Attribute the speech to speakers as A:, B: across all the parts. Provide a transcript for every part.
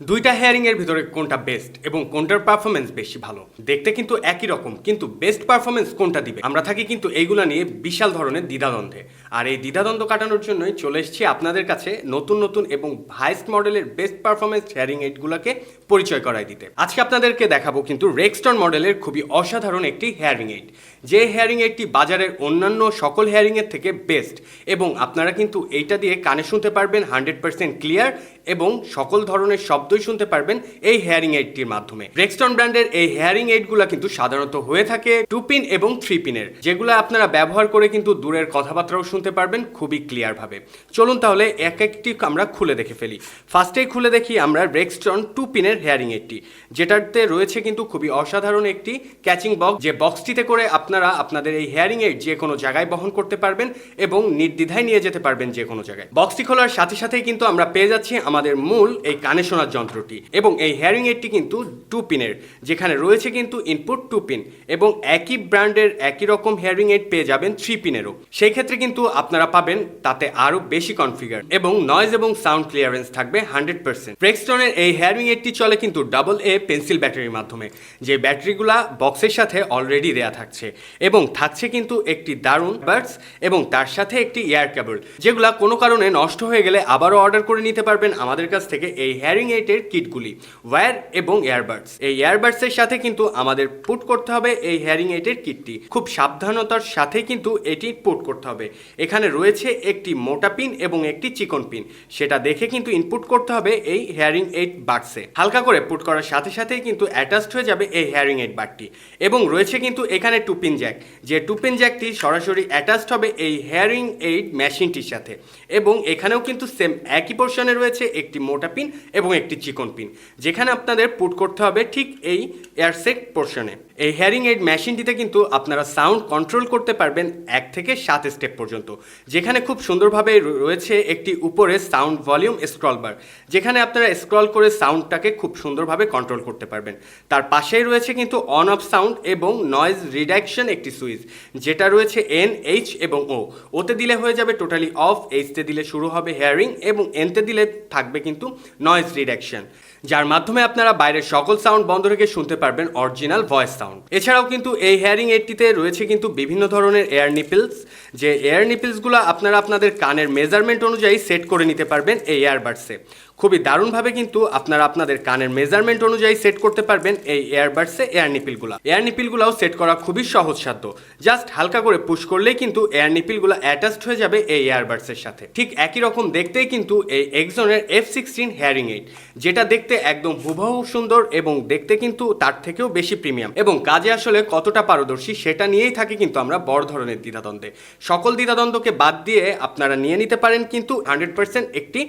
A: দুইটা হেয়ারিং এর ভিতরে কোনটা বেস্ট এবং কোনটার পারফরমেন্স বেশি ভালো, দেখতে কিন্তু একই রকম, কিন্তু বেস্ট পারফরমেন্স কোনটা দিবে? আমরা থাকি কিন্তু এইগুলা নিয়ে বিশাল ধরনের দ্বিধাদ্বন্দ্বে। আর এই দ্বিধাদ্বন্দ্ব কাটানোর জন্যই চলে এসেছি আপনাদের কাছে নতুন নতুন এবং হাইস্ট মডেলের বেস্ট পারফরমেন্স হেয়ারিং এইডগুলোকে পরিচয় করাই দিতে। আজকে আপনাদেরকে দেখাবো কিন্তু রেক্সটন মডেলের খুবই অসাধারণ একটি হেয়ারিং এইড। যে হেয়ারিং এইডটি বাজারের অন্যান্য সকল হেয়ারিং এর থেকে বেস্ট এবং আপনারা কিন্তু এইটা দিয়ে কানে শুনতে পারবেন হান্ড্রেড পার্সেন্ট ক্লিয়ার এবং সকল ধরনের শব্দই শুনতে পারবেন এই হেয়ারিং এইডটির মাধ্যমে। রেক্সটন ব্র্যান্ডের এই হেয়ারিং এইডগুলো কিন্তু সাধারণত হয়ে থাকে টু পিন এবং থ্রি পিনের, যেগুলো আপনারা ব্যবহার করে কিন্তু দূরের কথাবার্তাও শুনতে পারবেন খুবই ক্লিয়ার ভাবে। চলুন তাহলে এক একটি আমরা খুলে দেখে ফেলি। ফার্স্টেই খুলে দেখি আমরা রেক্সটন টু পিনের হেয়ারিং এইডটি যেটাতে রয়েছে কিন্তু খুবই অসাধারণ একটি ক্যাচিং বক্স যে বক্সটিতে করে আপনারা আপনাদের এই হেয়ারিং এইড যে কোনো জায়গায় বহন করতে পারবেন এবং নির্দ্বিধায় নিয়ে যেতে পারবেন যে কোনো জায়গায়। বক্সটি খোলার সাথে সাথেই কিন্তু আমরা পেয়ে যাচ্ছি আমাদের মূল এই কানে শোনার যন্ত্রটি এবং এই হেয়ারিং এইডটি কিন্তু টু পিনের যেখানে রয়েছে কিন্তু ইনপুট টু পিন এবং একই ব্র্যান্ডের একই রকম হেয়ারিং এইড পেয়ে যাবেন থ্রি পিনেরও সেই ক্ষেত্রে কিন্তু আপনারা পাবেন, তাতে আরও বেশি কনফিগার এবং নয়েজ এবং সাউন্ড ক্লিয়ারেন্স থাকবে হান্ড্রেড পার্সেন্ট ব্রেকস্টনের এই হেয়ারিং এইডটি চলে কিন্তু ডাবল এ পেন্সিল ব্যাটারির মাধ্যমে, যে ব্যাটারিগুলা বক্সের সাথে অলরেডি দেয়া থাকছে এবং থাকছে কিন্তু একটি দারুণ বার্ডস এবং তার সাথে একটি এয়ার কেবল যেগুলা কোনো কারণে নষ্ট হয়ে গেলে আবারও অর্ডার করে নিতে পারবেন আমাদের কাছ থেকে এই হেয়ারিং এইটের কিটগুলি ওয়্যার এবং এয়ারবাডস এই এয়ারবাডসের সাথে কিন্তু আমাদের পুট করতে হবে এই হেয়ারিং এইটের কিটটি খুব সাবধানতার সাথে কিন্তু এটি পুট করতে হবে। এখানে রয়েছে একটি মোটা পিন এবং একটি চিকন পিন। সেটা দেখে কিন্তু ইনপুট করতে হবে এই হেয়ারিং এইট বাডসে হালকা করে পুট করার সাথে সাথেই কিন্তু অ্যাটাচড হয়ে যাবে এই হেয়ারিং এইট বাডটি এবং রয়েছে কিন্তু এখানে টু পিন জ্যাক যে টু পিন জ্যাকটি সরাসরি অ্যাটাচড হবে এই হেয়ারিং এইট মেশিনটির সাথে। এবং এখানেও কিন্তু সেম একই পোর্শনে রয়েছে একটি মোটা পিন এবং একটি চিকন পিন। যেখানে আপনাদের পুট করতে হবে ঠিক এই এয়ারসেক পোর্শনে এই হেয়ারিং এইড মেশিনটিতে কিন্তু আপনারা সাউন্ড কন্ট্রোল করতে পারবেন এক থেকে সাত স্টেপ পর্যন্ত। যেখানে খুব সুন্দরভাবে রয়েছে একটি উপরে সাউন্ড ভলিউম স্ক্রল বার যেখানে আপনারা স্ক্রল করে সাউন্ডটাকে খুব সুন্দরভাবে কন্ট্রোল করতে পারবেন। তার পাশেই রয়েছে কিন্তু অন অফ সাউন্ড এবং নয়েজ রিডাকশন একটি সুইচ যেটা রয়েছে এন এইচ এবং ও ওতে দিলে হয়ে যাবে টোটালি অফ এইচতে দিলে শুরু হবে হেয়ারিং এবং এনতে দিলে থাকবে কিন্তু নয়েজ রিডাকশন যার মাধ্যমে আপনারা বাইরের সকল সাউন্ড বন্ধ রেখে শুনতে পারবেন অরিজিনাল ভয়েস সাউন্ড এছাড়াও কিন্তু এই হেয়ারিং এইডটিতে রয়েছে কিন্তু বিভিন্ন ধরনের এয়ার নিপিলস যে এয়ার নিপিলসগুলো আপনারা আপনাদের কানের মেজারমেন্ট অনুযায়ী সেট করে নিতে পারবেন এই এয়ারবাডসে খুবই দারুণভাবে কিন্তু আপনারা আপনাদের কানের মেজারমেন্ট অনুযায়ী সেট করতে পারবেন এই এয়ারবাডসে এয়ার নিপিলগুলো এয়ার নিপিলগুলোও সেট করা খুবই সহজসাধ্য জাস্ট হালকা করে পুশ করলেই কিন্তু এয়ার নিপিলগুলো অ্যাটাচড হয়ে যাবে এই এয়ারবাডসের সাথে। ঠিক একই রকম দেখতেই কিন্তু এই এক্সনের এফ সিক্সটিন হেয়ারিং এইট যেটা দেখতে একদম হুবহু সুন্দর এবং দেখতে কিন্তু তার থেকেও বেশি প্রিমিয়াম এবং কাজে আসলে কতটা পারদর্শী সেটা নিয়েই থাকে কিন্তু আমরা বড় ধরনের দ্বিধাদ্বন্দ্বে। সকল দ্বিধাদ্বন্দ্বকে বাদ দিয়ে আপনারা নিয়ে নিতে পারেন কিন্তু হান্ড্রেড পার্সেন্ট একটি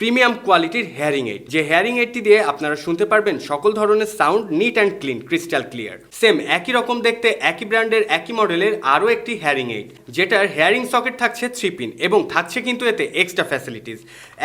A: প্রিমিয়াম কোয়ালিটির হেয়ারিং এইড যে হেয়ারিং এইডটি দিয়ে আপনারা শুনতে পারবেন, সকল ধরনের sound neat and clean crystal clear same একই রকম দেখতে, একই ব্র্যান্ডের একই মডেলের আরও একটি হেয়ারিং এইড যেটার হেয়ারিং সকেট থাকছে থ্রি পিন এবং থাকছে কিন্তু এতে এক্সট্রা ফ্যাসিলিটিস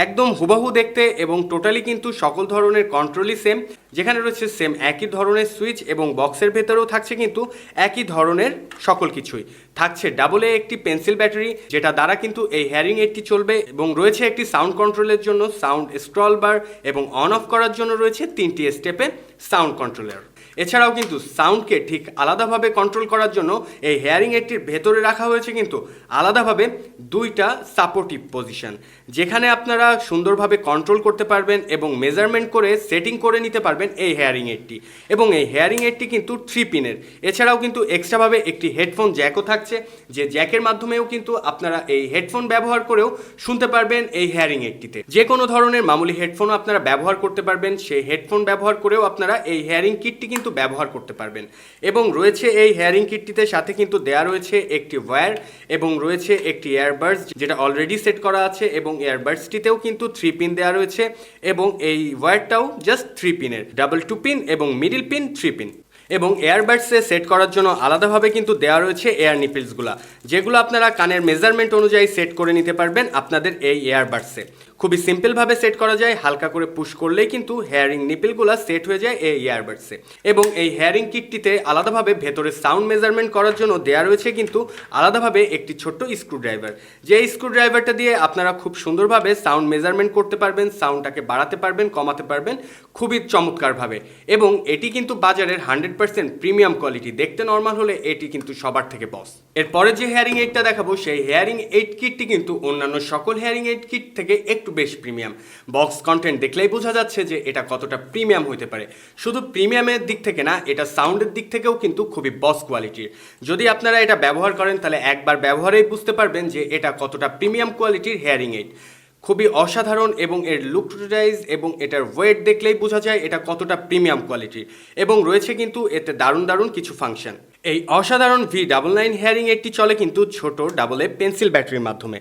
A: একদম হুবাহু দেখতে এবং টোটালি কিন্তু সকল ধরনের কন্ট্রোলই সেম যেখানে রয়েছে সেম একই ধরনের সুইচ এবং বক্সের ভেতরেও থাকছে কিন্তু একই ধরনের সকল কিছুই। থাকছে ডাবল এ একটি পেন্সিল ব্যাটারি যেটা দ্বারা কিন্তু এই হেয়ারিং এডটি চলবে এবং রয়েছে একটি সাউন্ড কন্ট্রোলের জন্য সাউন্ড স্ক্রল বার এবং অন অফ করার জন্য রয়েছে তিনটি স্টেপে সাউন্ড কন্ট্রোলার এছাড়াও কিন্তু সাউন্ডকে ঠিক আলাদাভাবে কন্ট্রোল করার জন্য এই হেয়ারিং এইডটির ভেতরে রাখা হয়েছে কিন্তু আলাদাভাবে দুইটা সাপোর্টিভ পজিশন যেখানে আপনারা সুন্দরভাবে কন্ট্রোল করতে পারবেন এবং মেজারমেন্ট করে সেটিং করে নিতে পারবেন এই হেয়ারিং এইডটি এবং এই হেয়ারিং এইডটি কিন্তু থ্রি পিনের এছাড়াও কিন্তু এক্সট্রাভাবে একটি হেডফোন জ্যাকও থাকছে, যে জ্যাকের মাধ্যমেও কিন্তু আপনারা এই হেডফোন ব্যবহার করেও শুনতে পারবেন এই হেয়ারিং এইডটিতে যে কোনো ধরনের মামুলি হেডফোনও আপনারা ব্যবহার করতে পারবেন, সেই হেডফোন ব্যবহার করেও আপনারা এই হেয়ারিং কিটটি কিন্তু ব্যবহার করতে পারবেন। এবং রয়েছে এই হেয়ারিং কিটটিতে সাথে কিন্তু দেয়া রয়েছে একটি ওয়্যার এবং রয়েছে একটি এয়ারবাডস যেটা অলরেডি সেট করা আছে এবং এয়ারবাডসটিতেও কিন্তু থ্রি পিন দেওয়া রয়েছে এবং এই ওয়্যারটাও জাস্ট থ্রি পিনের ডাবল টু পিন এবং মিডিল পিন থ্রি পিন এবং এয়ারবাডসে সেট করার জন্য আলাদাভাবে কিন্তু দেওয়া রয়েছে এয়ার নিপিলসগুলো যেগুলো আপনারা কানের মেজারমেন্ট অনুযায়ী সেট করে নিতে পারবেন আপনাদের এই এয়ারবাডসে খুবই সিম্পলভাবে সেট করা যায়, হালকা করে পুশ করলেই কিন্তু হেয়ারিং নিপিলগুলো সেট হয়ে যায় এই ইয়ারবাডসে এবং এই হেয়ারিং কিটটিতে আলাদাভাবে ভেতরে সাউন্ড মেজারমেন্ট করার জন্য দেয়া রয়েছে কিন্তু আলাদাভাবে একটি ছোট্ট স্ক্রুড্রাইভার যে স্ক্রুড্রাইভারটা দিয়ে আপনারা খুব সুন্দরভাবে সাউন্ড মেজারমেন্ট করতে পারবেন সাউন্ডটাকে বাড়াতে পারবেন, কমাতে পারবেন, খুবই চমৎকারভাবে। এবং এটি কিন্তু বাজারের হান্ড্রেড পার্সেন্ট প্রিমিয়াম কোয়ালিটি দেখতে নর্মাল হলে এটি কিন্তু সবার থেকে বস এরপরে যে হেয়ারিং এইডটা দেখাবো, সেই হেয়ারিং এইড কিটটি কিন্তু অন্যান্য সকল হেয়ারিং এইড কিট থেকে একটু বেশ প্রিমিয়াম বক্স কন্টেন্ট দেখলেই বোঝা যাচ্ছে যে এটা কতটা প্রিমিয়াম হতে পারে। শুধু প্রিমিয়ামের দিক থেকে না, এটা সাউন্ডের দিক থেকেও কিন্তু খুবই বস কোয়ালিটির যদি আপনারা এটা ব্যবহার করেন, তাহলে একবার ব্যবহারেই বুঝতে পারবেন যে এটা কতটা প্রিমিয়াম কোয়ালিটির হেয়ারিং এইড খুবই অসাধারণ এবং এর লুক ডিজাইজ এবং এটার ওয়েট দেখলেই বোঝা যায় এটা কতটা প্রিমিয়াম কোয়ালিটির এবং রয়েছে কিন্তু এতে দারুণ দারুণ কিছু ফাংশন এই অসাধারণ ভি ডাবল নাইন হেয়ারিং এইডটি চলে কিন্তু ছোট ডাবল এ পেন্সিল ব্যাটারির মাধ্যমে,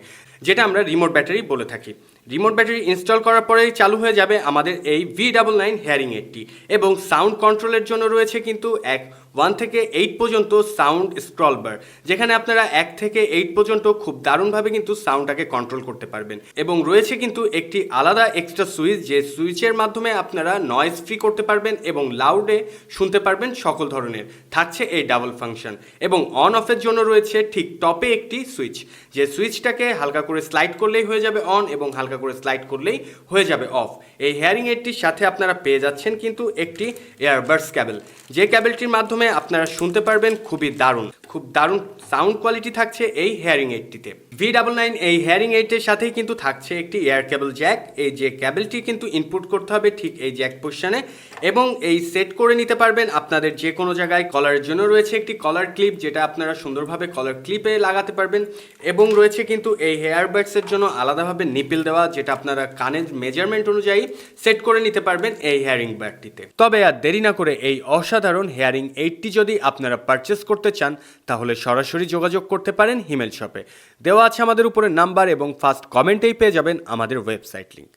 A: যেটা আমরা রিমোট ব্যাটারি বলে থাকি। রিমোট ব্যাটারি ইনস্টল করার পরেই চালু হয়ে যাবে আমাদের এই ভি ডাবল নাইন হেয়ারিং এইডটি এবং সাউন্ড কন্ট্রোলের জন্য রয়েছে কিন্তু এক ওয়ান থেকে এইট পর্যন্ত সাউন্ড স্ক্রলবার, যেখানে আপনারা এক থেকে এইট পর্যন্ত খুব দারুণভাবে কিন্তু সাউন্ডটাকে কন্ট্রোল করতে পারবেন। এবং রয়েছে কিন্তু একটি আলাদা এক্সট্রা সুইচ, যে সুইচের মাধ্যমে আপনারা নয়েজ ফ্রি করতে পারবেন এবং লাউডে শুনতে পারবেন সকল ধরনের। থাকছে এই ডাবল ফাংশন এবং অন অফের জন্য রয়েছে ঠিক টপে একটি সুইচ। যে সুইচটাকে হালকা করে স্লাইড করলেই হয়ে যাবে অন এবং হালকা করে স্লাইড করলেই হয়ে যাবে অফ এই হেয়ারিং এডটির সাথে আপনারা পেয়ে যাচ্ছেন কিন্তু একটি এয়ারবাডস ক্যাবেল যে ক্যাবেলটির মাধ্যমে আপনারা শুনতে পারবেন খুবই দারুণ। খুব দারুণ সাউন্ড কোয়ালিটি থাকছে এই হেয়ারিং এইটটিতে ভি ডাবল নাইন এই হেয়ারিং এইটের সাথেই কিন্তু থাকছে একটি এয়ার কেবল জ্যাক এই যে ক্যাবেলটি কিন্তু ইনপুট করতে হবে ঠিক এই জ্যাক পোর্শনে এবং এই সেট করে নিতে পারবেন আপনাদের যে কোনো জায়গায় কলারের জন্য রয়েছে একটি কলার ক্লিপ যেটা আপনারা সুন্দরভাবে কলার ক্লিপে লাগাতে পারবেন এবং রয়েছে কিন্তু এই হেয়ার বাডসের জন্য আলাদাভাবে নিপিল দেওয়া যেটা আপনারা কানের মেজারমেন্ট অনুযায়ী সেট করে নিতে পারবেন এই হেয়ারিং ব্যাগটিতে তবে আর দেরি না করে এই অসাধারণ হেয়ারিং এইটটি যদি আপনারা পারচেস করতে চান তাহলে সরাসরি যোগাযোগ করতে পারেন হিমেল শপে। দেওয়া আছে আমাদের উপরে নাম্বার এবং ফার্স্ট কমেন্টেই পেয়ে যাবেন আমাদের ওয়েবসাইট লিঙ্ক